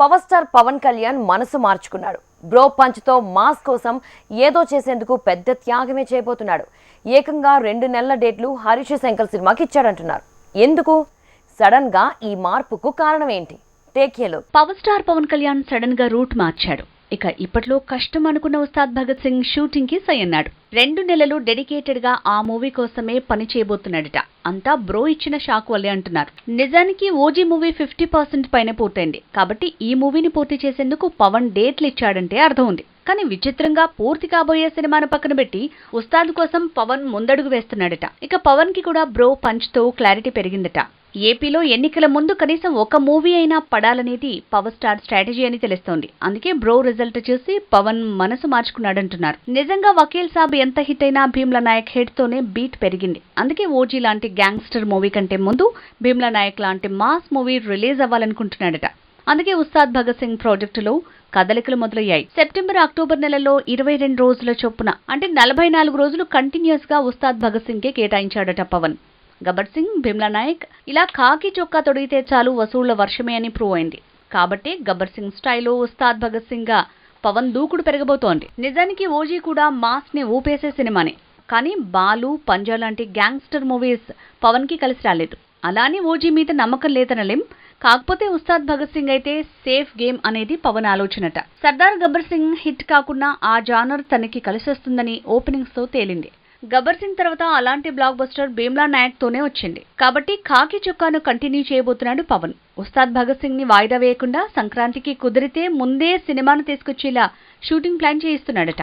Power star Pawan Kalyan మనసు మార్చుకున్నాడు. Bro పంచ్తో mass కోసం ఏదో చేసేందుకు పెద్ద త్యాగమే చేయబోతున్నాడు. ఏకంగా రెండు నెలల డేట్లు హరీష్ శంకర్ సినిమాకి ఇచ్చాడంటున్నారు. ఎందుకు? సడన్గా ఈ మార్పుకు కారణం ఏంటి? టేకేలో పవర్ స్టార్ పవన్ కళ్యాణ్ సడన్గా రూట్ మార్చాడు. ఇక ఇప్పట్లో కష్టం అనుకున్న ఉస్తాద్ భగత్ సింగ్ షూటింగ్కి సై అన్నాడు రెండు నెలలు డెడికేటెడ్గా ఆ మూవీ కోసమే పని చేయబోతున్నాడట. అంతా బ్రో ఇచ్చిన షాక్ వల్లే అంటున్నారు. నిజానికి ఓజీ మూవీ ఫిఫ్టీ పర్సెంట్ పైన పూర్తయింది. కాబట్టి ఈ మూవీని పూర్తి చేసేందుకు పవన్ డేట్లు ఇచ్చాడంటే అర్థం ఉంది. కానీ విచిత్రంగా పూర్తి కాబోయే సినిమాను పక్కన పెట్టి ఉస్తాద్ కోసం పవన్ ముందడుగు వేస్తున్నాడట. ఇక పవన్కి కూడా బ్రో పంచ్తో క్లారిటీ పెరిగిందట. ఏపీలో ఎన్నికల ముందు కనీసం ఒక మూవీ అయినా పడాలనేది పవర్ స్టార్ స్ట్రాటజీ అని తెలుస్తోంది. అందుకే బ్రో రిజల్ట్ చూసి పవన్ మనసు మార్చుకున్నాడంటున్నారు. నిజంగా వకీల్ సాబ్ ఎంత హిట్ అయినా భీమ్లా నాయక్ హెడ్ తోనే బీట్ పెరిగింది. అందుకే ఓజీ లాంటి గ్యాంగ్స్టర్ మూవీ కంటే ముందు భీమ్లా నాయక్ లాంటి మాస్ మూవీ రిలీజ్ అవ్వాలనుకుంటున్నాడట. అందుకే ఉస్తాద్ భగత్ సింగ్ ప్రాజెక్టులో కదలికలు మొదలయ్యాయి. సెప్టెంబర్ అక్టోబర్ నెలలో ఇరవై రెండు రోజుల చొప్పున అంటే నలభై నాలుగు రోజులు కంటిన్యూస్గా ఉస్తాద్ భగత్ సింగ్ కే కేటాయించాడట పవన్. గబ్బర్ సింగ్ భీమ్లా నాయక్ ఇలా కాకి చొక్కా తొడిగితే చాలు వసూళ్ళ వర్షమే అని ప్రూవ్ అయింది. కాబట్టి గబ్బర్ సింగ్ స్టైల్లో ఉస్తాద్ భగత్ సింగ్గా పవన్ దూకుడు పెరగబోతోంది. నిజానికి ఓజీ కూడా మాస్ని ఊపేసే సినిమానే. కానీ బాలు పంజా లాంటి గ్యాంగ్స్టర్ మూవీస్ పవన్కి కలిసి రాలేదు. అలానే ఓజీ మీద నమ్మకం లేదనలేం. కాకపోతే ఉస్తాద్ భగత్ సింగ్ అయితే సేఫ్ గేమ్ అనేది పవన్ ఆలోచనట. సర్దార్ గబ్బర్ సింగ్ హిట్ కాకుండా ఆ జానర్ తనకి కలిసొస్తుందని ఓపెనింగ్స్తో తేలింది. గబ్బర్ సింగ్ తర్వాత అలాంటి బ్లాక్ బస్టర్ భీమ్లా నాయక్ తోనే వచ్చింది. కాబట్టి కాకి చొక్కాను కంటిన్యూ చేయబోతున్నాడు పవన్. ఉస్తాద్ భగత్ సింగ్ని వాయిదా వేయకుండా సంక్రాంతికి కుదిరితే ముందే సినిమాను తీసుకొచ్చేలా షూటింగ్ ప్లాన్ చేయిస్తున్నాడట.